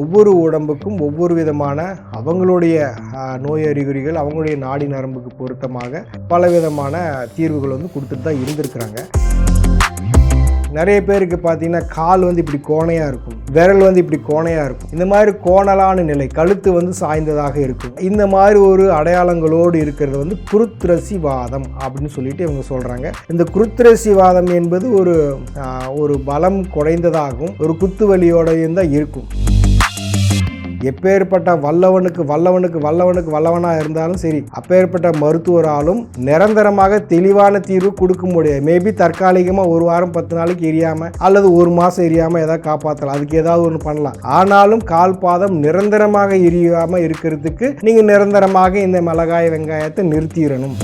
ஒவ்வொரு உடம்புக்கும் ஒவ்வொரு விதமான அவங்களுடைய நோய் அறிகுறிகள் அவங்களுடைய நாடி நரம்புக்கு பொருத்தமாக பல விதமான தீர்வுகள் வந்து கொடுத்துட்டு தான் இருந்திருக்கிறாங்க. நிறைய பேருக்கு பார்த்தீங்கன்னா கால் வந்து இப்படி கோணையாக இருக்கும் விரல் வந்து இப்படி கோணையாக இருக்கும். இந்த மாதிரி கோணலான நிலை கழுத்து வந்து சாய்ந்ததாக இருக்கும். இந்த மாதிரி ஒரு அடையாளங்களோடு இருக்கிறது வந்து குருத்திரசிவாதம் அப்படின்னு சொல்லிட்டு இவங்க சொல்கிறாங்க இந்த குருத்திரசிவாதம் என்பது ஒரு ஒரு பலம் குறைந்ததாகவும் ஒரு குத்து வலியோடையும் தான் இருக்கும். எப்பேற்பட்ட வல்லவனுக்கு வல்லவனுக்கு வல்லவனுக்கு வல்லவனாக இருந்தாலும் சரி அப்பேற்பட்ட மருத்துவராலும் நிரந்தரமாக தெளிவான தீர்வு கொடுக்க முடியாது. மேபி தற்காலிகமாக ஒரு வாரம் பத்து நாளைக்கு எரியாமல் அல்லது ஒரு மாதம் எரியாமல் ஏதாவது காப்பாற்றலாம் அதுக்கு ஏதாவது ஒன்று பண்ணலாம். ஆனாலும் கால் பாதம் நிரந்தரமாக எரியாமல் இருக்கிறதுக்கு நீங்கள் நிரந்தரமாக இந்த மிளகாய் வெங்காயத்தை நிறுத்திடணும்.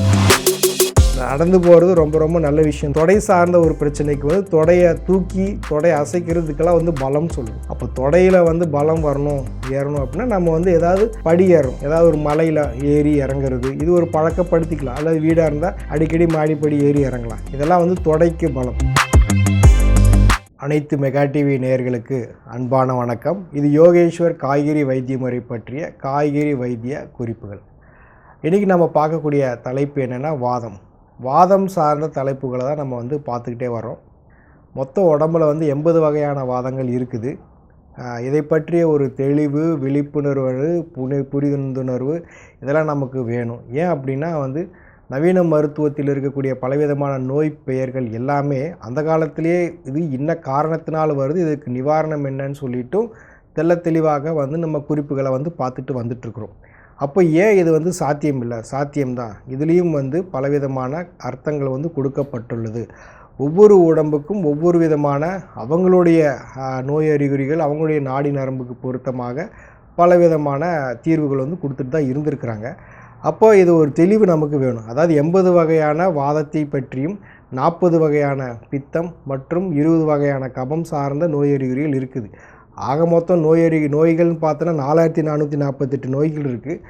நடந்து போகிறது ரொம்ப ரொம்ப நல்ல விஷயம். தொடை சார்ந்த ஒரு பிரச்சனைக்கு வந்து தொடையை தூக்கி தொடையை அசைக்கிறதுக்கெல்லாம் வந்து பலம் சொல்லும். அப்போ தொடையில் வந்து பலம் வரணும் ஏறணும் அப்படின்னா நம்ம வந்து ஏதாவது படி ஏறணும். ஏதாவது ஒரு மலையில் ஏறி இறங்குறது இது ஒரு பழக்கப்படுத்திக்கலாம். அல்லது வீடாக இருந்தால் அடிக்கடி மாடிப்படி ஏறி இறங்கலாம். இதெல்லாம் வந்து தொடைக்கு பலம். அனைத்து மெகா டிவி நேயர்களுக்கு அன்பான வணக்கம். இது யோகேஸ்வர் காய்கறி வைத்திய முறை பற்றிய காய்கறி வைத்திய குறிப்புகள். இன்றைக்கி நம்ம பார்க்கக்கூடிய தலைப்பு என்னென்னா வாதம். வாதம் சார்ந்த தலைப்புகளை தான் நம்ம வந்து பார்த்துக்கிட்டே வரோம் மொத்த உடம்புல வந்து எண்பது வகையான வாதங்கள் இருக்குது. இதை பற்றிய ஒரு தெளிவு விழிப்புணர்வு புனி புரிந்துணர்வு இதெல்லாம் நமக்கு வேணும். ஏன் அப்படின்னா வந்து நவீன மருத்துவத்தில் இருக்கக்கூடிய பலவிதமான நோய் பெயர்கள் எல்லாமே அந்த காலத்திலேயே இது இன்ன காரணத்தினால் வருது. இதுக்கு நிவாரணம் என்னன்னு சொல்லிட்டும் தெள்ள தெளிவாக வந்து நம்ம குறிப்புகளை வந்து பார்த்துட்டு வந்துட்டுருக்குறோம். அப்போ ஏன் இது வந்து சாத்தியம் இல்லை? சாத்தியம்தான் இதுலேயும் வந்து பலவிதமான அர்த்தங்கள் வந்து கொடுக்கப்பட்டுள்ளது. ஒவ்வொரு உடம்புக்கும் ஒவ்வொரு விதமான அவங்களுடைய நோய் அறிகுறிகள் அவங்களுடைய நாடி நரம்புக்கு பொருத்தமாக பலவிதமான தீர்வுகள் வந்து கொடுத்துட்டு தான் இருந்திருக்கிறாங்க. அப்போ இது ஒரு தெளிவு நமக்கு வேணும். அதாவது எண்பது வகையான வாதத்தை பற்றியும் நாற்பது வகையான பித்தம் மற்றும் இருபது வகையான கபம் சார்ந்த நோய் அறிகுறிகள் இருக்குது. ஆக மொத்தம் நோய் நோய்கள்னு பார்த்தோன்னா நாலாயிரத்தி நானூற்றி நாற்பத்தெட்டு நோய்கள் இருக்குது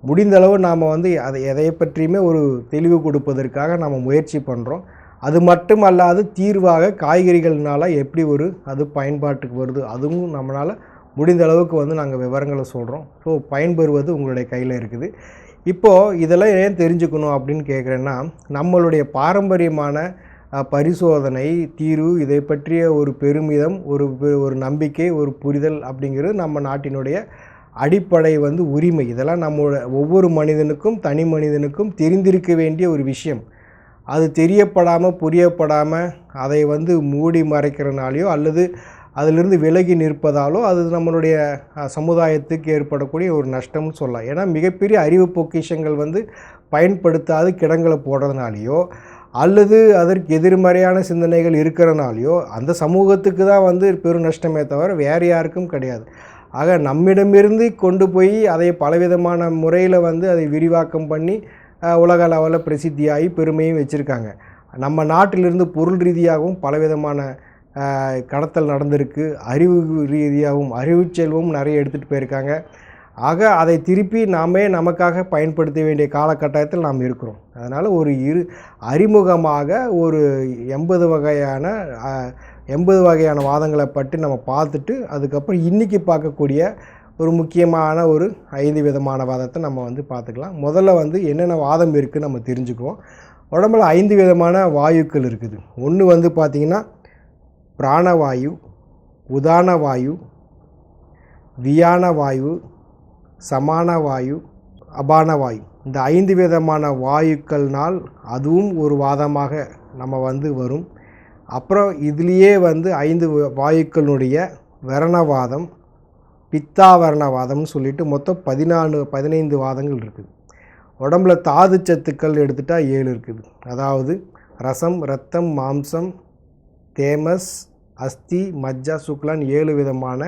முடிந்த அளவு நாம் வந்து அதை எதை பற்றியுமே ஒரு தெளிவு கொடுப்பதற்காக நாம் முயற்சி பண்ணுறோம் அது மட்டும் அல்லாது தீர்வாக காய்கறிகள்னால எப்படி ஒரு அது பயன்பாட்டுக்கு வருது அதுவும் நம்மளால் முடிந்த அளவுக்கு வந்து நாங்கள் விவரங்களை சொல்கிறோம் ஸோ பயன்பெறுவது உங்களுடைய கையில் இருக்குது. இப்போது இதெல்லாம் ஏன் தெரிஞ்சுக்கணும் அப்படின்னு கேட்குறேன்னா நம்மளுடைய பாரம்பரியமான பரிசோதனை தீர்வு இதை பற்றிய ஒரு பெருமிதம் ஒரு ஒரு நம்பிக்கை ஒரு புரிதல் அப்படிங்கிறது நம்ம நாட்டினுடைய அடிப்படை வந்து உரிமை. இதெல்லாம் நம்மளோட ஒவ்வொரு மனிதனுக்கும் தனி மனிதனுக்கும் தெரிந்திருக்க வேண்டிய ஒரு விஷயம். அது தெரியப்படாமல் புரியப்படாமல் அதை வந்து மூடி மறைக்கிறனாலையோ அல்லது அதிலிருந்து விலகி நிற்பதாலோ அது நம்மளுடைய சமுதாயத்துக்கு ஏற்படக்கூடிய ஒரு நஷ்டம்னு சொல்லலாம். ஏன்னா மிகப்பெரிய அறிவு பொக்கிஷங்கள் வந்து பயன்படுத்தாது கிடங்களை போடுறதுனாலையோ அல்லது அதற்கு எதிர்மறையான சிந்தனைகள் இருக்கிறனாலையோ அந்த சமூகத்துக்கு தான் வந்து பெரும் நஷ்டமே தவிர வேறு யாருக்கும் கிடையாது. ஆக நம்மிடமிருந்து கொண்டு போய் அதை பலவிதமான முறையில் வந்து அதை விரிவாக்கம் பண்ணி உலக அளவில் பிரசித்தியாகி பெருமையும் வச்சுருக்காங்க. நம்ம நாட்டிலிருந்து பொருள் ரீதியாகவும் பலவிதமான கடத்தல் நடந்திருக்கு. அறிவு ரீதியாகவும் அறிவு செல்வமும் நிறைய எடுத்துகிட்டு போயிருக்காங்க. ஆக அதை திருப்பி நாமே நமக்காக பயன்படுத்த வேண்டிய காலகட்டத்தில் நாம் இருக்கிறோம். அதனால் ஒரு இரு அறிமுகமாக ஒரு எண்பது வகையான எண்பது வகையான வாதங்களை பற்றி நம்ம பார்த்துட்டு அதுக்கப்புறம் இன்றைக்கி பார்க்கக்கூடிய ஒரு முக்கியமான ஒரு ஐந்து விதமான வாதத்தை நம்ம வந்து பார்த்துக்கலாம். முதல்ல வந்து என்னென்ன வாதம் இருக்குன்னு நம்ம தெரிஞ்சுக்குவோம். உடம்புல ஐந்து விதமான வாயுக்கள் இருக்குது. ஒன்று வந்து பார்த்திங்கன்னா பிராணவாயு உதான வாயு வியான வாயு சமான வாயு அபான வாயு இந்த ஐந்து விதமான வாயுக்கள்னால் அதுவும் ஒரு வாதமாக நம்ம வந்து வரும். அப்புறம் இதுலேயே வந்து ஐந்து வாயுக்களுடைய வரணவாதம் பித்தாவரணவாதம்னு சொல்லிட்டு மொத்தம் பதினாலு பதினைந்து வாதங்கள் இருக்குது. உடம்புல தாது சத்துக்கள் எடுத்துட்டால் ஏழு இருக்குது. அதாவது ரசம் ரத்தம் மாம்சம் தேமஸ் அஸ்தி மஜ்ஜா சுக்லான் ஏழு விதமான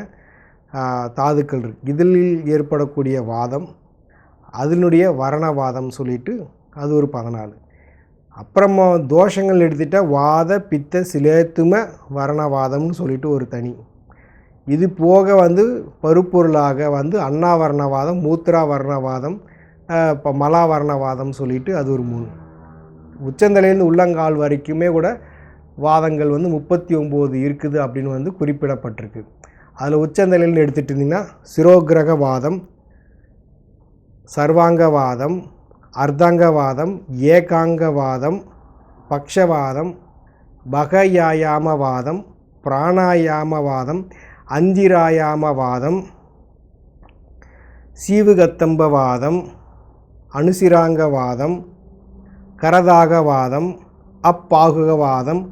தாதுக்கள் இருக்குது இதில் ஏற்படக்கூடிய வாதம் அதனுடைய வரணவாதம் சொல்லிட்டு அது ஒரு பதினாலு. அப்புறமா தோஷங்கள் எடுத்துட்டால் வாத பித்த சிலேத்தும வரணவாதம்னு சொல்லிட்டு ஒரு தனி. இது போக வந்து பருப்பொருளாக வந்து அன்னாவரணவாதம் மூத்திராவரணவாதம் இப்போ மலாவரணவாதம் சொல்லிட்டு அது ஒரு மூணு. உச்சந்தலையிலேருந்து உள்ளங்கால் வரைக்குமே கூட வாதங்கள் வந்து முப்பத்தி ஒம்பது இருக்குது அப்படின்னு வந்து குறிப்பிடப்பட்டிருக்கு. அதில் உச்சந்தலைன்னு எடுத்துகிட்டு இருந்தீங்கன்னா சிரோகிரகவாதம் சர்வாங்கவாதம் அர்த்தாங்கவாதம் ஏகாங்கவாதம் பக்ஷவாதம் பகயாயாமவாதம் பிராணாயாமவாதம் அந்திராயாமவாதம் சீவுகத்தம்பவாதம் அனுசிராங்கவாதம் கரதாகவாதம் அப்பாகுகவாதம்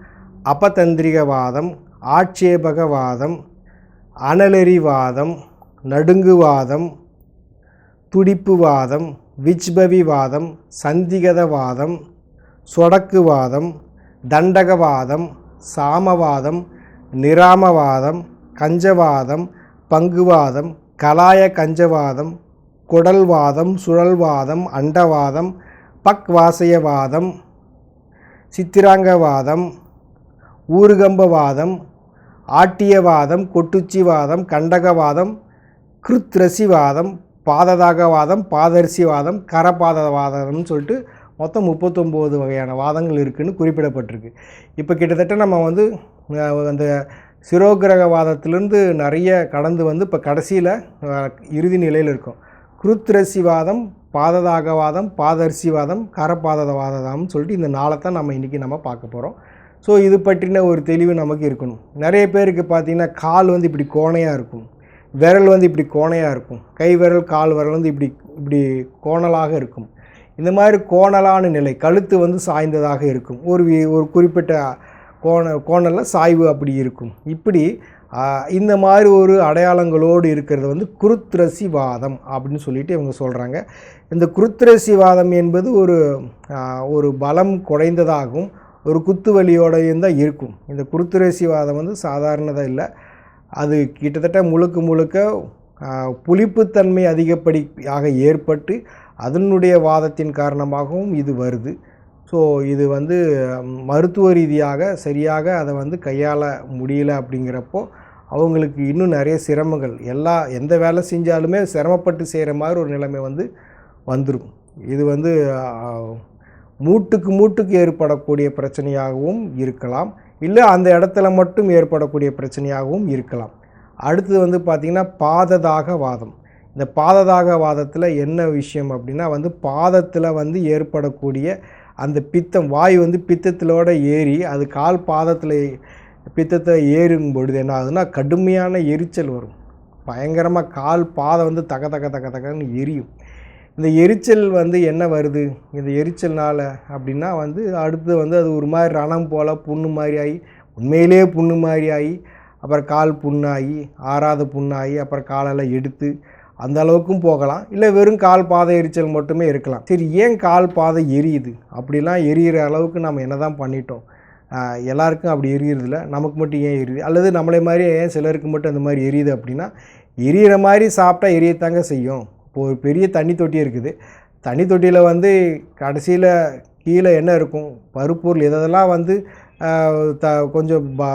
அபதந்திரிகவாதம் ஆட்சேபகவாதம் அனலெறிவாதம் நடுங்குவாதம் துடிப்புவாதம் விஜ்பவிவாதம் சந்திகதவாதம் சொடக்குவாதம் தண்டகவாதம் சாமவாதம் நிராமவாதம் கஞ்சவாதம் பங்குவாதம் கலாய கஞ்சவாதம் குடல்வாதம் சுழல்வாதம் அண்டவாதம் பக்வாசயவாதம் சித்திராங்கவாதம் ஊருகம்பவாதம் ஆட்டியவாதம் கொட்டுச்சிவாதம் கண்டகவாதம் கிருத்ரசிவாதம் பாததாகவாதம் பாதரிசிவாதம் கரபாதவாதம்னு சொல்லிட்டு மொத்தம் முப்பத்தொம்போது வகையான வாதங்கள் இருக்குதுன்னு குறிப்பிடப்பட்டிருக்கு. இப்போ கிட்டத்தட்ட நம்ம வந்து அந்த சிரோகிரகவாதத்திலேருந்து நிறைய கடந்து வந்து இப்போ கடைசியில் இறுதி நிலையில் இருக்கும். குருத்ரசிவாதம் பாததாகவாதம் பாதரிசிவாதம் கரபாதவாதம்னு சொல்லிட்டு இந்த நாளை தான் நம்ம இன்றைக்கி நம்ம பார்க்க போகிறோம் ஸோ இது பற்றின ஒரு தெளிவு நமக்கு இருக்கணும். நிறைய பேருக்கு பார்த்திங்கன்னா கால் வந்து இப்படி கோணையாக இருக்கும். விரல் வந்து இப்படி கோணையாக இருக்கும். கை விரல் கால் விரல் வந்து இப்படி இப்படி கோணலாக இருக்கும். இந்த மாதிரி கோணலான நிலை கழுத்து வந்து சாய்ந்ததாக இருக்கும். ஒரு வி- ஒரு குறிப்பிட்ட கோண கோணலில் சாய்வு அப்படி இருக்கும். இப்படி இந்த மாதிரி ஒரு அடையாளங்களோடு இருக்கிறது வந்து குருத்ரசிவாதம் அப்படின்னு சொல்லிட்டு இவங்க சொல்கிறாங்க இந்த குருத்ரசிவாதம் என்பது ஒரு ஒரு பலம் குறைந்ததாகவும் ஒரு குத்து வழியோடையும் தான் இருக்கும். இந்த குருத்துரேசிவாதம் வந்து சாதாரணதாக இல்லை. அது கிட்டத்தட்ட முழுக்க முழுக்க புளிப்புத்தன்மை அதிகப்படியாக ஏற்பட்டு அதனுடைய வாதத்தின் காரணமாகவும் இது வருது. ஸோ இது வந்து மருத்துவ ரீதியாக சரியாக அதை வந்து கையாள முடியல அப்படிங்கிறப்போ அவங்களுக்கு இன்னும் நிறைய சிரமங்கள். எல்லா எந்த வேலை செஞ்சாலுமே சிரமப்பட்டு செய்கிற மாதிரி ஒரு நிலைமை வந்து வந்துடும் இது வந்து மூட்டுக்கு மூட்டுக்கு ஏற்படக்கூடிய பிரச்சனையாகவும் இருக்கலாம். இல்லை அந்த இடத்துல மட்டும் ஏற்படக்கூடிய பிரச்சனையாகவும் இருக்கலாம். அடுத்தது வந்து பார்த்திங்கன்னா பாததாக வாதம். இந்த பாததாக வாதத்தில் என்ன விஷயம் அப்படின்னா வந்து பாதத்தில் வந்து ஏற்படக்கூடிய அந்த பித்தம் வாயு வந்து பித்தத்திலோட ஏறி அது கால் பாதத்தில் பித்தத்தை ஏறும் பொழுது என்ன ஆகுதுன்னா கடுமையான எரிச்சல் வரும். பயங்கரமாக கால் பாதம் வந்து தக தக தக தகன்னு எரியும். இந்த எரிச்சல் வந்து என்ன வருது? இந்த எரிச்சல்னால் அப்படின்னா வந்து அடுத்து வந்து அது ஒரு மாதிரி ரணம் போல் புண்ணு மாதிரி ஆகி உண்மையிலேயே புண்ணு மாதிரி ஆகி அப்புறம் கால் புண்ணாகி ஆறாத புண்ணாகி அப்புறம் காலெல்லாம் எடுத்து அந்த அளவுக்கும் போகலாம். இல்லை வெறும் கால் பாதை எரிச்சல் மட்டுமே இருக்கலாம். சரி ஏன் கால் பாதை எரியுது? அப்படிலாம் எரியிற அளவுக்கு நம்ம என்ன தான் பண்ணிட்டோம் எல்லாருக்கும் அப்படி எரியுறதில்ல. நமக்கு மட்டும் ஏன் எரியுது? அல்லது நம்மளை மாதிரி ஏன் சிலருக்கு மட்டும் அந்த மாதிரி எரியுது அப்படின்னா எரியிற மாதிரி சாப்பிட்டா எரியத்தாங்க செய்யும். இப்போ ஒரு பெரிய தண்ணி தொட்டி இருக்குது. தண்ணி தொட்டியில் வந்து கடைசியில் கீழே என்ன இருக்கும்? பருப்பொருள் எதெல்லாம் வந்து த கொஞ்சம் பா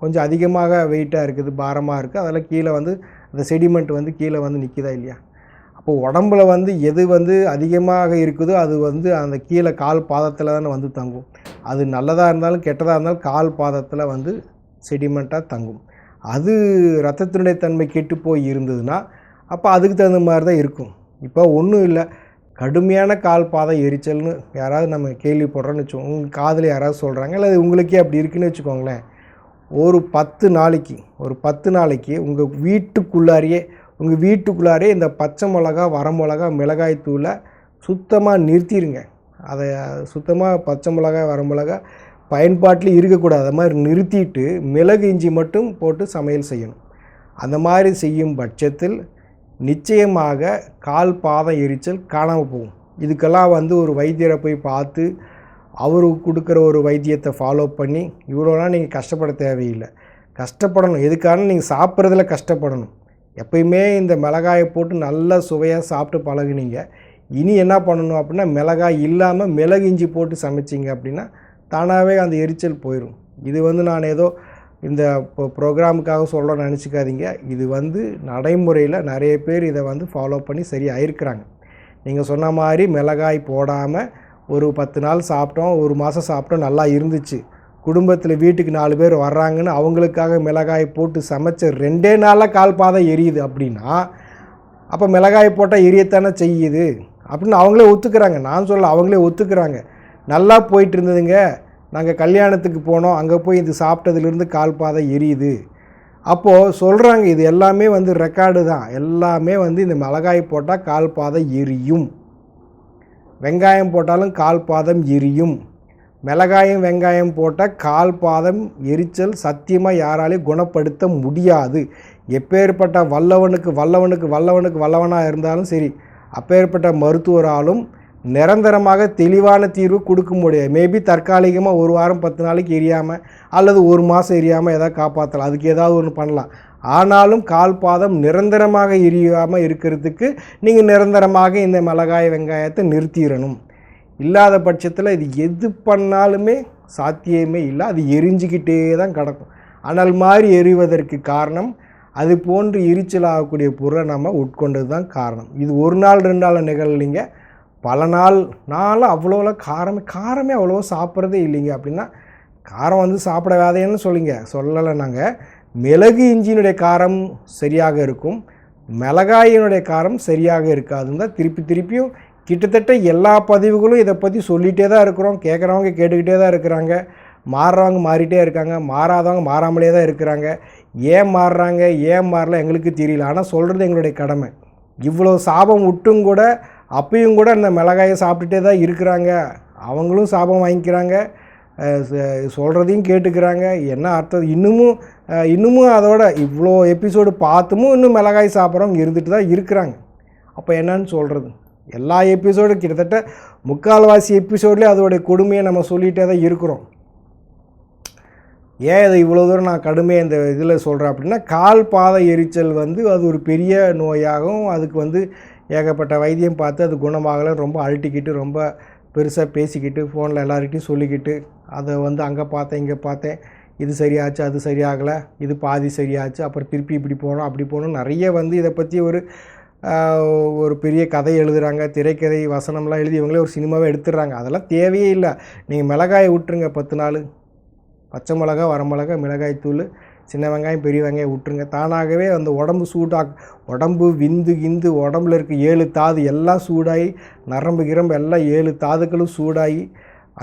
கொஞ்சம் அதிகமாக வெயிட்டாக இருக்குது பாரமாக இருக்குது அதெல்லாம் கீழே வந்து அந்த செடிமெண்ட் வந்து கீழே வந்து நிற்கிதா இல்லையா? அப்போது உடம்புல வந்து எது வந்து அதிகமாக இருக்குதோ அது வந்து அந்த கீழே கால் பாதத்தில் தானே வந்து தங்கும். அது நல்லதாக இருந்தாலும் கெட்டதாக இருந்தாலும் கால் பாதத்தில் வந்து செடிமெண்ட்டாக தங்கும். அது ரத்தத்தினுடைய தன்மை கெட்டு போய் இருந்ததுன்னா அப்போ அதுக்கு தகுந்த மாதிரி தான் இருக்கும். இப்போ ஒன்றும் இல்லை. கடுமையான கால் பாதை எரிச்சல்னு யாராவது நம்ம கேள்விப்படுறோன்னு வச்சுக்கோங்க உங்கள் காதில் யாராவது சொல்கிறாங்க இல்லை உங்களுக்கே அப்படி இருக்குன்னு வச்சுக்கோங்களேன். ஒரு பத்து நாளைக்கு ஒரு பத்து நாளைக்கு உங்கள் வீட்டுக்குள்ளாரியே உங்கள் வீட்டுக்குள்ளாரே இந்த பச்சை மிளகா வரமிளகா மிளகாய் தூளை சுத்தமாக நிறுத்திடுங்க அதை சுத்தமாக பச்சை மிளகாய் வரமிளகா பயன்பாட்டில் இருக்கக்கூடாது. அது மாதிரி நிறுத்திட்டு மிளகு இஞ்சி மட்டும் போட்டு சமையல் செய்யணும். அந்த மாதிரி செய்யும் பட்சத்தில் நிச்சயமாக கால் பாதம் எரிச்சல் காணாமல் போகும். இதுக்கெல்லாம் வந்து ஒரு வைத்தியரை போய் பார்த்து அவருக்கு கொடுக்குற ஒரு வைத்தியத்தை ஃபாலோ பண்ணி இவ்வளோலாம் நீங்கள் கஷ்டப்பட தேவையில்லை. கஷ்டப்படணும். எதுக்கான நீங்கள் சாப்பிட்றதுல கஷ்டப்படணும்? எப்பயுமே இந்த மிளகாயை போட்டு நல்லா சுவையாக சாப்பிட்டு பழகுனீங்க. இனி என்ன பண்ணணும் அப்படின்னா மிளகாய் இல்லாமல் மிளகு இஞ்சி போட்டு சமைச்சிங்க அப்படின்னா தானாகவே அந்த எரிச்சல் போயிடும் இது வந்து நான் ஏதோ இந்த இப்போ ப்ரோக்ராமுக்காக சொல்லணும்னு நினச்சிக்காதீங்க. இது வந்து நடைமுறையில் நிறைய பேர் இதை வந்து ஃபாலோ பண்ணி சரியாயிருக்கிறாங்க. நீங்கள் சொன்ன மாதிரி மிளகாய் போடாமல் ஒரு பத்து நாள் சாப்பிட்டோம் ஒரு மாதம் சாப்பிட்டோம் நல்லா இருந்துச்சு. குடும்பத்தில் வீட்டுக்கு நாலு பேர் வர்றாங்கன்னு அவங்களுக்காக மிளகாய் போட்டு சமைச்ச ரெண்டே நாளில் கால் பாதம் எரியுது அப்படின்னா அப்போ மிளகாய் போட்டால் எரியத்தானே செய்யுது? அப்படின்னு அவங்களே ஒத்துக்கிறாங்க. நான் சொல்ல அவங்களே ஒத்துக்கிறாங்க. நல்லா போயிட்டு இருந்ததுங்க. நாங்கள் கல்யாணத்துக்கு போனோம் அங்கே போய் இது சாப்பிட்டதுலேருந்து கால் பாதம் எரியுது. அப்போது சொல்கிறாங்க இது எல்லாமே வந்து ரெக்கார்டு தான். எல்லாமே வந்து இந்த மிளகாய் போட்டால் கால் பாதம் எரியும். வெங்காயம் போட்டாலும் கால் பாதம் எரியும். மிளகாயம் வெங்காயம் போட்டால் கால் பாதம் எரிச்சல் சத்தியமாக யாராலையும் குணப்படுத்த முடியாது. எப்பேற்பட்ட வல்லவனுக்கு வல்லவனுக்கு வல்லவனுக்கு வல்லவனாக இருந்தாலும் சரி அப்பேற்பட்ட மருத்துவராலும் நிரந்தரமாக தெளிவான தீர்வு கொடுக்க முடியாது. மேபி தற்காலிகமாக ஒரு வாரம் பத்து நாளைக்கு எரியாமல் அல்லது ஒரு மாதம் எரியாமல் எதாவது காப்பாற்றலாம் அதுக்கு ஏதாவது ஒன்று பண்ணலாம். ஆனாலும் கால் பாதம் நிரந்தரமாக எரியாமல் இருக்கிறதுக்கு நீங்கள் நிரந்தரமாக இந்த மிளகாய் வெங்காயத்தை நிறுத்திடணும். இல்லாத பட்சத்தில் இது எது பண்ணாலுமே சாத்தியமே இல்லை. அது எரிஞ்சிக்கிட்டே தான் கிடக்கும். அனல் மாதிரி எரிவதற்கு காரணம் அது போன்று எரிச்சல் ஆகக்கூடிய பொருளை நம்ம உட்கொண்டது தான் காரணம். இது ஒரு நாள் ரெண்டு நாள் நிகழலைங்க. பல நாள் நாளும் அவ்வளோலாம் காரமே காரமே அவ்வளோ சாப்பிட்றதே இல்லைங்க. அப்படின்னா காரம் வந்து சாப்பிட வேதையன்னு சொல்லிங்க. சொல்லலை நாங்கள் மிளகு இஞ்சியினுடைய காரம் சரியாக இருக்கும். மிளகாயினுடைய காரம் சரியாக இருக்காதுன்னு தான் திருப்பி திருப்பியும் கிட்டத்தட்ட எல்லா பதிவுகளும் இதை பற்றி சொல்லிகிட்டே தான் இருக்கிறோம். கேட்குறவங்க கேட்டுக்கிட்டே தான் இருக்கிறாங்க. மாறுறவங்க மாறிட்டே இருக்காங்க. மாறாதவங்க மாறாமலே தான் இருக்கிறாங்க. ஏன் மாறுறாங்க? ஏன் மாறல? எங்களுக்கு தெரியல. ஆனால் சொல்கிறது எங்களுடைய கடமை. இவ்வளோ சாபம் விட்டும் கூட அப்பயும் கூட இந்த மிளகாயை சாப்பிட்டுட்டே தான் இருக்கிறாங்க. அவங்களும் சாபம் வாங்கிக்கிறாங்க. சொல்கிறதையும் கேட்டுக்கிறாங்க. என்ன அர்த்தம்? இன்னமும் இன்னமும் அதோட இவ்வளோ எபிசோடு பார்த்துமும் இன்னும் மிளகாய் சாப்பிட்றவங்க இருந்துட்டு தான் இருக்கிறாங்க. அப்போ என்னன்னு சொல்கிறது எல்லா எபிசோடும் கிட்டத்தட்ட முக்கால்வாசி எபிசோட்லேயே அதோடைய கொடுமையை நம்ம சொல்லிகிட்டே தான் இருக்கிறோம். ஏன் இதை இவ்வளோ தூரம் நான் கடுமையாக இந்த இதில் சொல்கிறேன் அப்படின்னா கால் பாத எரிச்சல் வந்து அது ஒரு பெரிய நோயாகவும் அதுக்கு வந்து ஏகப்பட்ட வைத்தியம் பார்த்து அது குணமாகலை ரொம்ப அழட்டிக்கிட்டு ரொம்ப பெருசாக பேசிக்கிட்டு ஃபோனில் எல்லாருக்கிட்டையும் சொல்லிக்கிட்டு அதை வந்து அங்கே பார்த்தேன் இங்கே பார்த்தேன். இது சரியாச்சு அது சரியாகலை இது பாதி சரியாச்சு அப்புறம் திருப்பி இப்படி போனோம் அப்படி போகணும் நிறைய வந்து இதை பற்றி ஒரு ஒரு பெரிய கதை எழுதுகிறாங்க திரைக்கதை வசனம்லாம் எழுதி இவங்களே ஒரு சினிமாவே எடுத்துடுறாங்க. அதெல்லாம் தேவையே இல்லை. நீங்கள் மிளகாயை விட்டுருங்க பத்து நாள். பச்சை மிளகா வரமிளகா மிளகாய் தூள் சின்ன வெங்காயம் பெரிய வெங்காயம் விட்டுருங்க. தானாகவே அந்த உடம்பு சூடாக உடம்பு விந்து கிந்து உடம்புல இருக்க ஏழு தாது எல்லாம் சூடாகி நரம்பு கிரம்பு எல்லாம் ஏழு தாதுக்களும் சூடாகி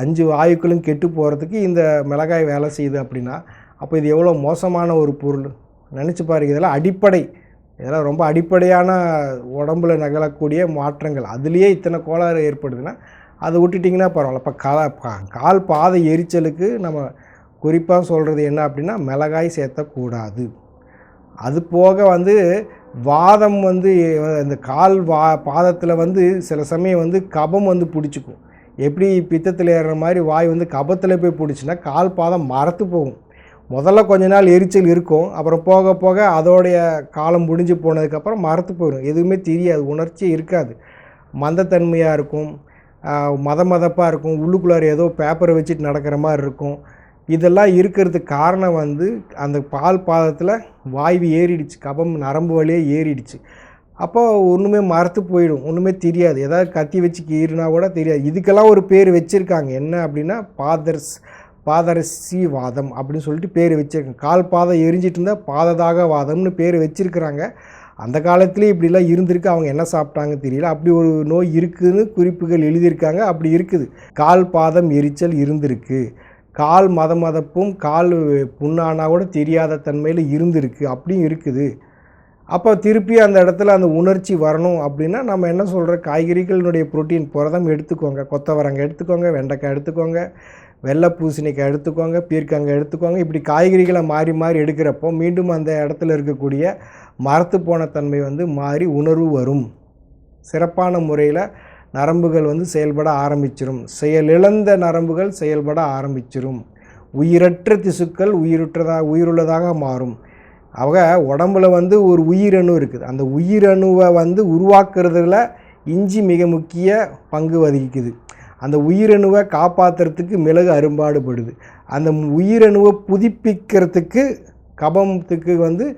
அஞ்சு வாயுக்களும் கெட்டு போகிறதுக்கு இந்த மிளகாய் வேலை செய்யுது அப்படின்னா அப்போ இது எவ்வளோ மோசமான ஒரு பொருள்? நினச்சி பாருங்க இதெல்லாம் அடிப்படை. இதெல்லாம் ரொம்ப அடிப்படையான உடம்புல நகலக்கூடிய மாற்றங்கள். அதுலேயே இத்தனை கோளாறு ஏற்படுதுன்னா அதை விட்டுட்டிங்கன்னா பரவாயில்ல. இப்போ கா கால் பாதை எரிச்சலுக்கு நம்ம குறிப்பாக சொல்கிறது என்ன அப்படின்னா மிளகாய் சேர்த்தக்கூடாது. அது போக வந்து வாதம் வந்து இந்த கால் வா பாதத்தில் வந்து சில சமயம் வந்து கபம் வந்து பிடிச்சிக்கும். எப்படி பித்தத்தில் ஏறுற மாதிரி வாய் வந்து கபத்தில் போய் பிடிச்சின்னா கால் பாதம் மரத்து போகும். முதல்ல கொஞ்ச நாள் எரிச்சல் இருக்கும். அப்புறம் போக போக அதோடைய காலம் முடிஞ்சு போனதுக்கப்புறம் மரத்து போயிடும். எதுவுமே தெரியாது. உணர்ச்சி இருக்காது. மந்தத்தன்மையாக இருக்கும். மத மதப்பாக இருக்கும். உள்ளுக்குள்ளார ஏதோ பேப்பரை வச்சுட்டு நடக்கிற மாதிரி இருக்கும். இதெல்லாம் இருக்கிறதுக்கு காரணம் வந்து அந்த பால் பாதத்தில் வாய்வு ஏறிடுச்சு. கபம் நரம்பு வழியே ஏறிடுச்சு. அப்போ ஒன்றுமே மரத்து போயிடும். ஒன்றுமே தெரியாது. ஏதாவது கத்தி வச்சு கீறினா கூட தெரியாது. இதுக்கெல்லாம் ஒரு பேர் வச்சுருக்காங்க. என்ன அப்படின்னா பாதர்ஸ் பாதரசி வாதம் அப்படின்னு சொல்லிட்டு பேர் வச்சுருக்காங்க. கால் பாதம் எரிஞ்சிட்டு இருந்தால் பாததாக வாதம்னு பேர் வச்சுருக்குறாங்க. அந்த காலத்துலேயே இப்படிலாம் இருந்திருக்கு. அவங்க என்ன சாப்பிட்டாங்க தெரியல. அப்படி ஒரு நோய் இருக்குதுன்னு குறிப்புகள் எழுதியிருக்காங்க. அப்படி இருக்குது. கால் பாதம் எரிச்சல் இருந்திருக்கு. கால் மத மதப்பும் கால் புண்ணானா கூட தெரியாத தன்மையில் இருந்திருக்கு அப்படியும் இருக்குது. அப்போ திருப்பி அந்த இடத்துல அந்த உணர்ச்சி வரணும் அப்படின்னா நம்ம என்ன சொல்கிற காய்கறிகளினுடைய புரோட்டீன் புரதம் எடுத்துக்கோங்க. கொத்தவரங்காய் எடுத்துக்கோங்க வெண்டைக்காய் எடுத்துக்கோங்க வெள்ளை பூசணிக்காய் எடுத்துக்கோங்க பீர்க்கங்காய் எடுத்துக்கோங்க. இப்படி காய்கறிகளை மாறி மாறி எடுக்கிறப்போ மீண்டும் அந்த இடத்துல இருக்கக்கூடிய மரத்து போன தன்மை வந்து மாறி உணர்வு வரும். சிறப்பான முறையில் நரம்புகள் வந்து செயல்பட ஆரம்பிச்சிரும். செயலிழந்த நரம்புகள் செயல்பட ஆரம்பிச்சிரும். உயிரற்ற திசுக்கள் உயிருற்றதாக உயிருள்ளதாக மாறும். அவங்க உடம்புல வந்து ஒரு உயிரணு இருக்குது. அந்த உயிரணுவை வந்து உருவாக்குறதுல இஞ்சி மிக முக்கிய பங்கு வகிக்குது. அந்த உயிரணுவை காப்பாற்றுறதுக்கு மிளகு அரும்பாடுபடுது. அந்த உயிரணுவை புதுப்பிக்கிறதுக்கு கபத்துக்கு வந்து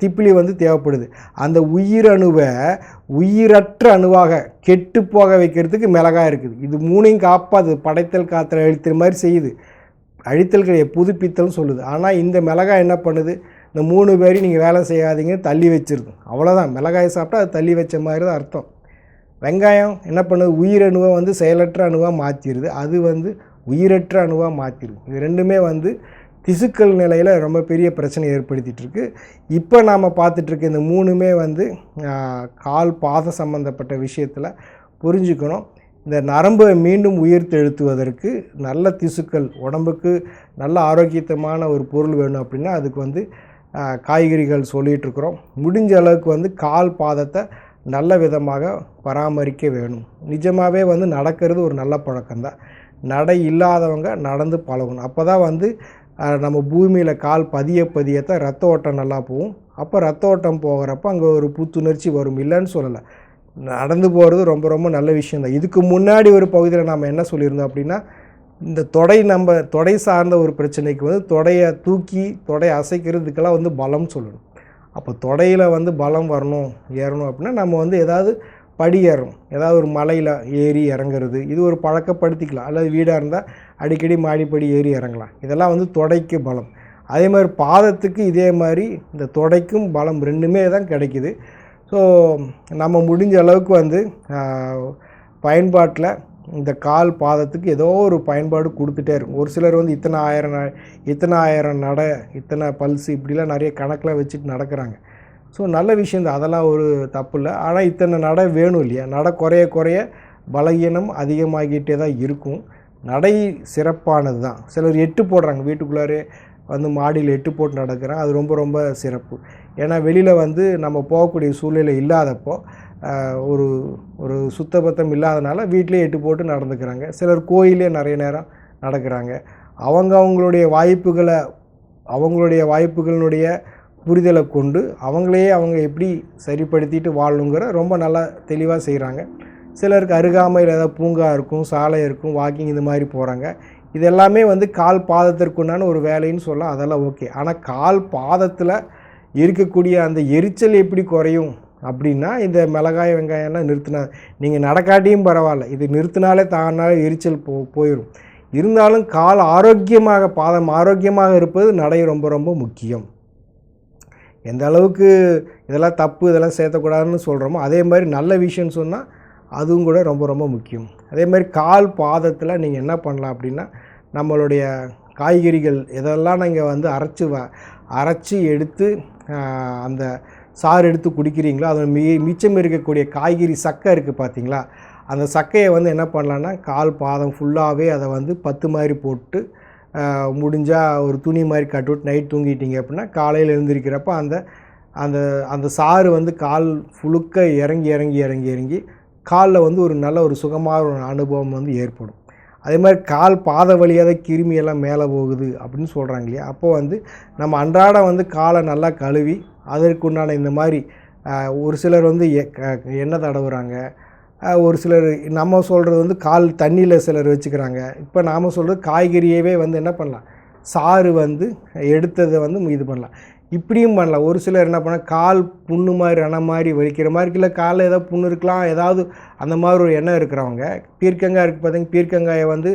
திப்பிலி வந்து தேவைப்படுது. அந்த உயிரணுவை உயிரற்ற அணுவாக கெட்டு போக வைக்கிறதுக்கு மிளகாய் இருக்குது. இது மூணையும் காப்பாது படைத்தல் காத்திர அழித்தல் மாதிரி செய்யுது. அழித்தல்களை கிடையாது புதுப்பித்தல்னு சொல்லுது. ஆனால் இந்த மிளகாய் என்ன பண்ணுது? இந்த மூணு பேரையும் நீங்கள் வேலை செய்யாதீங்க தள்ளி வச்சிருது. அவ்வளோதான் மிளகாய் சாப்பிட்டா அது தள்ளி வச்ச மாதிரி தான் அர்த்தம். வெங்காயம் என்ன பண்ணுது? உயிரணுவை வந்து செயலற்ற அணுவாக மாற்றிடுது அது வந்து உயிரற்ற அணுவாக மாற்றிடுது இது ரெண்டுமே வந்து திசுக்கள் நிலையில் ரொம்ப பெரிய பிரச்சனை ஏற்படுத்திட்டு இருக்கு இப்போ நாம் பார்த்துட்ருக்க இந்த மூணுமே வந்து கால் பாதம் சம்மந்தப்பட்ட விஷயத்தில் புரிஞ்சுக்கணும். இந்த நரம்பை மீண்டும் உயிர்த்தெழுத்துவதற்கு நல்ல திசுக்கள் உடம்புக்கு நல்ல ஆரோக்கியத்தமான ஒரு பொருள் வேணும் அப்படின்னா அதுக்கு வந்து காய்கறிகள் சொல்லிகிட்ருக்குறோம் முடிஞ்ச அளவுக்கு வந்து கால் பாதத்தை நல்ல விதமாக பராமரிக்க வேணும். நிஜமாகவே வந்து நடக்கிறது ஒரு நல்ல பழக்கம்தான். நடை இல்லாதவங்க நடந்து பழகணும். அப்போ தான் வந்து நம்ம பூமியில் கால் பதிய பதியத்தான் ரத்த ஓட்டம் நல்லா போகும். அப்போ ரத்த ஓட்டம் போகிறப்ப அங்கே ஒரு புத்துணர்ச்சி வரும். இல்லைன்னு சொல்லலை. நடந்து போகிறது ரொம்ப ரொம்ப நல்ல விஷயந்தான் இதுக்கு முன்னாடி ஒரு பகுதியில் நாம் என்ன சொல்லியிருந்தோம் அப்படின்னா இந்த தொடை நம்ம தொடை சார்ந்த ஒரு பிரச்சனைக்கு வந்து தொடையை தூக்கி தொடை அசைக்கிறதுக்கெல்லாம் வந்து பலம் சொல்லணும். அப்போ தொடையில் வந்து பலம் வரணும் ஏறணும் அப்படின்னா நம்ம வந்து ஏதாவது படி ஏறணும் ஏதாவது ஒரு மலையில் ஏறி இறங்குறது இது ஒரு பழக்கப்படுத்திக்கலாம். அல்லது வீடாக இருந்தால் அடிக்கடி மாடிப்படி ஏறி இறங்கலாம். இதெல்லாம் வந்து தொடைக்கு பலம். அதே மாதிரி பாதத்துக்கு இதே மாதிரி இந்த தொடைக்கும் பலம் ரெண்டுமே தான் கிடைக்குது. ஸோ நம்ம முடிஞ்ச அளவுக்கு வந்து பயன்பாட்டில் இந்த கால் பாதத்துக்கு ஏதோ ஒரு பயன்பாடு கொடுத்துட்டே இருக்கும். ஒரு சிலர் வந்து இத்தனை ஆயிரம் இத்தனை ஆயிரம் நடை இத்தனை பல்ஸ் இப்படிலாம் நிறைய கணக்கில் வச்சுட்டு நடக்கிறாங்க. ஸோ நல்ல விஷயம் அதெல்லாம் ஒரு தப்பு இல்லை ஆனால் இத்தனை நடை வேணும் இல்லையா? நடை குறைய குறைய பலகீனம் அதிகமாகிட்டே தான் இருக்கும். நடை சிறப்பானது தான். சிலர் எட்டு போடுறாங்க. வீட்டுக்குள்ளாரே வந்து மாடியில் எட்டு போட்டு நடக்கிறாங்க. அது ரொம்ப ரொம்ப சிறப்பு. ஏன்னா வெளியில் வந்து நம்ம போகக்கூடிய சூழ்நிலை இல்லாதப்போ ஒரு ஒரு சுத்தபத்தம் இல்லாதனால வீட்டிலே எட்டு போட்டு நடந்துக்கிறாங்க. சிலர் கோயிலே நிறைய நேரம் நடக்கிறாங்க. அவங்க அவங்களுடைய வாய்ப்புகளை அவங்களுடைய வாய்ப்புகளினுடைய புரிதலை கொண்டு அவங்களையே அவங்க எப்படி சரிப்படுத்திட்டு வாழணுங்கிற ரொம்ப நல்லா தெளிவாக செய்கிறாங்க சிலருக்கு அருகாமையில் ஏதாவது பூங்கா இருக்கும் சாலை இருக்கும் வாக்கிங் இது மாதிரி போகிறாங்க இது எல்லாமே வந்து கால் பாதத்திற்குண்டான ஒரு வேலைன்னு சொல்லலாம் அதெல்லாம் ஓகே. ஆனால் கால் பாதத்தில் இருக்கக்கூடிய அந்த எரிச்சல் எப்படி குறையும் அப்படின்னா இந்த மிளகாய் வெங்காயம்லாம் நிறுத்தினா நீங்கள் நடக்காட்டியும் பரவாயில்ல. இது நிறுத்தினாலே தானாலே எரிச்சல் போ போயிடும் இருந்தாலும் கால் ஆரோக்கியமாக பாதம் ஆரோக்கியமாக இருப்பது நடை ரொம்ப ரொம்ப முக்கியம். எந்த அளவுக்கு இதெல்லாம் தப்பு இதெல்லாம் சேர்த்தக்கூடாதுன்னு சொல்கிறோமோ அதே மாதிரி நல்ல விஷயம்னு சொன்னால் அதுவும் கூட ரொம்ப ரொம்ப முக்கியம். அதே மாதிரி கால் பாதத்தில் நீங்கள் என்ன பண்ணலாம் அப்படின்னா நம்மளுடைய காய்கறிகள் இதெல்லாம் நீங்கள் வந்து அரைச்சி வ அரைச்சி எடுத்து அந்த சாறு எடுத்து குடிக்கிறீங்களோ அதில் மி மிச்சம் இருக்கக்கூடிய காய்கறி சக்கை இருக்குது பார்த்தீங்களா அந்த சக்கையை வந்து என்ன பண்ணலான்னா கால் பாதம் ஃபுல்லாகவே அதை வந்து பத்து மாதிரி போட்டு முடிஞ்சால் ஒரு துணி மாதிரி கட்டுவிட்டு நைட் தூங்கிட்டீங்க அப்படின்னா காலையில் எழுந்திருக்கிறப்ப அந்த அந்த அந்த சாறு வந்து கால் ஃபுழுக்க இறங்கி இறங்கி இறங்கி இறங்கி காலில் வந்து ஒரு நல்ல ஒரு சுகமான ஒரு அனுபவம் வந்து ஏற்படும். அதே மாதிரி கால் பாத வழியாக தான் மேலே போகுது அப்படின்னு சொல்கிறாங்க இல்லையா? அப்போ வந்து நம்ம அன்றாடம் வந்து காலை நல்லா கழுவி அதற்குண்டான இந்த மாதிரி ஒரு சிலர் வந்து எ- எண்ணெய் தடவுறாங்க. ஒரு சிலர் நம்ம சொல்கிறது வந்து கால் தண்ணியில் சிலர் வச்சுக்கிறாங்க. இப்போ நாம் சொல்கிறது காய்கறியவே வந்து என்ன பண்ணலாம்? சாறு வந்து எடுத்ததை வந்து இது பண்ணலாம். இப்படியும் பண்ணலாம். ஒரு சிலர் என்ன பண்ணால் கால் புண்ணு மாதிரி அணை மாதிரி வலிக்கிற மாதிரி இல்லை காலில் ஏதாவது புண்ணு இருக்கலாம் ஏதாவது அந்த மாதிரி ஒரு எண்ணம் இருக்கிறவங்க பீர்க்கங்காய் இருக்குது பார்த்தீங்க பீர்க்கங்காயை வந்து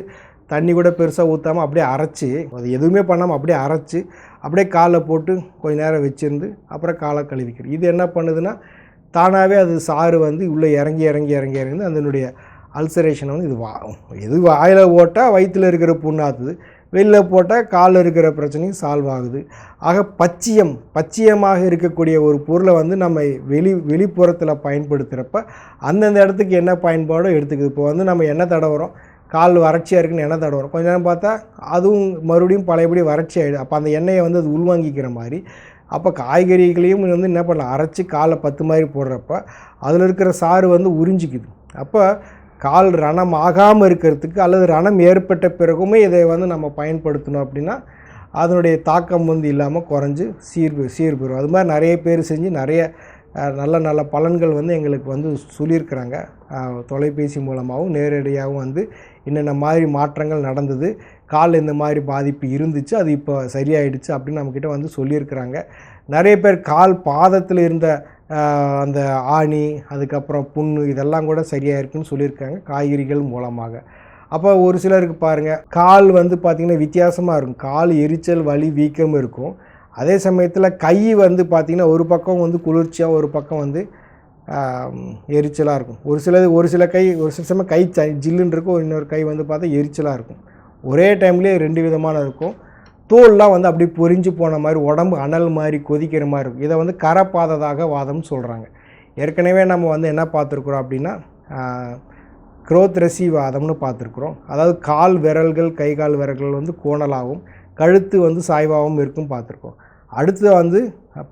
தண்ணி கூட பெருசாக ஊற்றாமல் அப்படியே அரைச்சி அது எதுவுமே பண்ணாமல் அப்படியே அரைச்சி அப்படியே காலில் போட்டு கொஞ்ச நேரம் வச்சிருந்து அப்புறம் காலை கழுவிக்கிறது. இது என்ன பண்ணுதுன்னா தானாகவே அது சாறு வந்து உள்ளே இறங்கி இறங்கி இறங்கி இறங்கி அதனுடைய அல்சரேஷனை வந்து இது வா எது வாயில் போட்டால் வயிற்றில் இருக்கிற புண்ணாத்துது வெளில போட்டால் காலில் இருக்கிற பிரச்சனையும் சால்வ் ஆகுது. ஆக பச்சியம் பச்சியமாக இருக்கக்கூடிய ஒரு பொருளை வந்து நம்ம வெளி வெளிப்புறத்தில் பயன்படுத்துகிறப்ப அந்தந்த இடத்துக்கு என்ன பயன்பாடோ எடுத்துக்குது. இப்போ வந்து நம்ம என்ன தடவுறோம். கால் வறட்சியாக இருக்குன்னு எண்ணெய் தடவுறோம். கொஞ்ச நேரம் பார்த்தா அதுவும் மறுபடியும் பழையபடி வறட்சி ஆகிடும் அப்போ அந்த எண்ணெயை வந்து அது உள்வாங்கிக்கிற மாதிரி அப்போ காய்கறிகளையும் வந்து என்ன பண்ணலாம்? அரைச்சி காலை பத்து மாதிரி போடுறப்ப அதில் இருக்கிற சாறு வந்து உறிஞ்சிக்குது. அப்போ கால் ரணம் ஆகாமல் இருக்கிறதுக்கு அல்லது ரணம் ஏற்பட்ட பிறகுமே இதை வந்து நம்ம பயன்படுத்தணும் அப்படின்னா அதனுடைய தாக்கம் வந்து இல்லாமல் குறைஞ்சு சீர் சீர் பெறும் அது மாதிரி நிறைய பேர் செஞ்சு நிறைய நல்ல நல்ல பலன்கள் வந்து எங்களுக்கு வந்து சொல்லியிருக்கிறாங்க. தொலைபேசி மூலமாகவும் நேரடியாகவும் வந்து என்னென்ன மாதிரி மாற்றங்கள் நடந்தது காலில் இந்த மாதிரி பாதிப்பு இருந்துச்சு அது இப்போ சரியாயிடுச்சு அப்படின்னு நம்மக்கிட்ட வந்து சொல்லியிருக்கிறாங்க. நிறைய பேர் கால் பாதத்தில் இருந்த அந்த ஆணி அதுக்கப்புறம் புண்ணு இதெல்லாம் கூட சரியாக இருக்குன்னு சொல்லியிருக்காங்க காய்கறிகள் மூலமாக. அப்போ ஒரு சிலருக்கு பாருங்கள் கால் வந்து பார்த்திங்கன்னா வித்தியாசமாக இருக்கும். கால் எரிச்சல் வலி வீக்கம் இருக்கும். அதே சமயத்தில் கை வந்து பார்த்திங்கன்னா ஒரு பக்கம் வந்து குளிர்ச்சியாக ஒரு பக்கம் வந்து எரிச்சலாக இருக்கும். ஒரு சிலது ஒரு சில கை ஒரு சில சமயம் கை ஜில்லுன்னு இருக்கும். இன்னொரு கை வந்து பார்த்தா எரிச்சலாக இருக்கும். ஒரே டைம்லேயே ரெண்டு விதமான இருக்கும். தோல்லாம் வந்து அப்படியே பொறிஞ்சு போன மாதிரி உடம்பு அனல் மாதிரி கொதிக்கிற மாதிரி இருக்கும். இதை வந்து கரப்பாததாக வாதம்னு சொல்கிறாங்க ஏற்கனவே நம்ம வந்து என்ன பார்த்துருக்குறோம் அப்படின்னா குரோத் ரசி வாதம்னு பார்த்துருக்குறோம். அதாவது கால் விரல்கள் கை கால் விரல்கள் வந்து கோணலாகவும் கழுத்து வந்து சாய்வாகவும் இருக்கும் பார்த்துருக்கோம். அடுத்து வந்து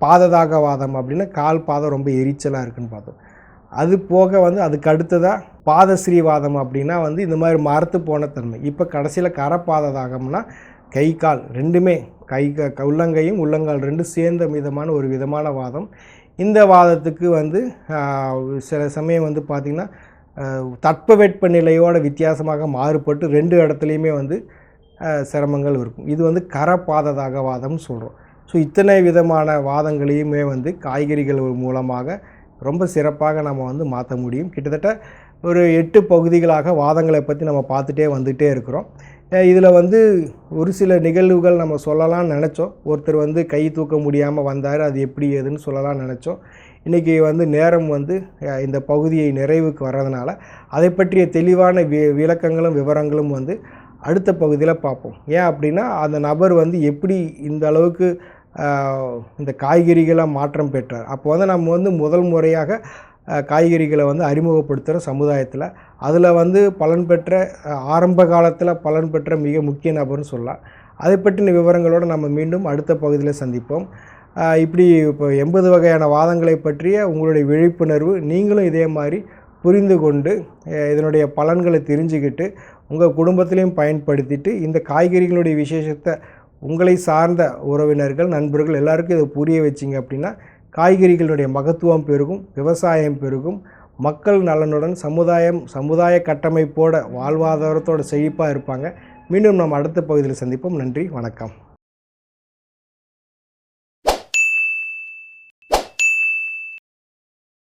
பாததாக வாதம் அப்படின்னா கால் பாதம் ரொம்ப எரிச்சலாக இருக்குன்னு பார்த்தோம். அது போக வந்து அதுக்கு அடுத்ததாக பாதஸ்ரீவாதம் அப்படின்னா வந்து இந்த மாதிரி மரத்து போன தன்மை. இப்போ கடைசியில் கரப்பாததாகம்னா கை கால் ரெண்டுமே கை க உள்ளங்கையும் உள்ளங்கால் ரெண்டும் சேர்ந்த விதமான ஒரு விதமான வாதம். இந்த வாதத்துக்கு வந்து சில சமயம் வந்து பார்த்திங்கன்னா தட்பவெட்ப நிலையோட வித்தியாசமாக மாறுபட்டு ரெண்டு இடத்துலையுமே வந்து சிரமங்கள் இருக்கும். இது வந்து கரப்பாததாக வாதம்னு சொல்கிறோம் ஸோ இத்தனை விதமான வாதங்களையுமே வந்து காய்கறிகள் மூலமாக ரொம்ப சிறப்பாக நம்ம வந்து மாற்ற முடியும். கிட்டத்தட்ட ஒரு எட்டு பகுதிகளாக வாதங்களை பற்றி நம்ம பார்த்துட்டே வந்துகிட்டே இருக்கிறோம். இதில் வந்து ஒரு சில நிகழ்வுகள் நம்ம சொல்லலாம்னு நினச்சோம். ஒருத்தர் வந்து கை தூக்க முடியாமல் வந்தார் அது எப்படி ஏதுன்னு சொல்லலாம்னு நினச்சோம். இன்றைக்கி வந்து நேரம் வந்து இந்த பகுதியை நிறைவுக்கு வர்றதுனால அதை பற்றிய தெளிவான வி விளக்கங்களும் விவரங்களும் வந்து அடுத்த பகுதியில் பார்ப்போம். ஏன் அப்படின்னா அந்த நபர் வந்து எப்படி இந்த அளவுக்கு இந்த காய்கறிகளாக மாற்றம் பெற்றார். அப்போ வந்து நம்ம வந்து முதல் முறையாக காய்கறிகளை வந்து அறிமுகப்படுத்துகிற சமுதாயத்தில் அதில் வந்து பலன் பெற்ற ஆரம்ப காலத்தில் பலன் பெற்ற மிக முக்கிய நபர்னு சொல்லலாம். அதை பற்றின விவரங்களோடு நம்ம மீண்டும் அடுத்த பகுதியில் சந்திப்போம். இப்படி இப்போ எண்பது வகையான வாதங்களை பற்றிய உங்களுடைய விழிப்புணர்வு நீங்களும் இதே மாதிரி புரிந்து கொண்டு இதனுடைய பலன்களை தெரிஞ்சுக்கிட்டு உங்கள் குடும்பத்திலையும் பயன்படுத்திட்டு இந்த காய்கறிகளுடைய விசேஷத்தை உங்களை சார்ந்த உறவினர்கள் நண்பர்கள் எல்லாருக்கும் இதை புரிய வச்சிங்க அப்படின்னா காய்கறிகளுடைய மகத்துவம் பெருகும் விவசாயம் பெருகும். மக்கள் நலனுடன் சமுதாயம் சமுதாய கட்டமைப்போட வாழ்வாதாரத்தோட செழிப்பாக இருப்பாங்க. மீண்டும் நாம் அடுத்த பகுதியில் சந்திப்போம். நன்றி வணக்கம்.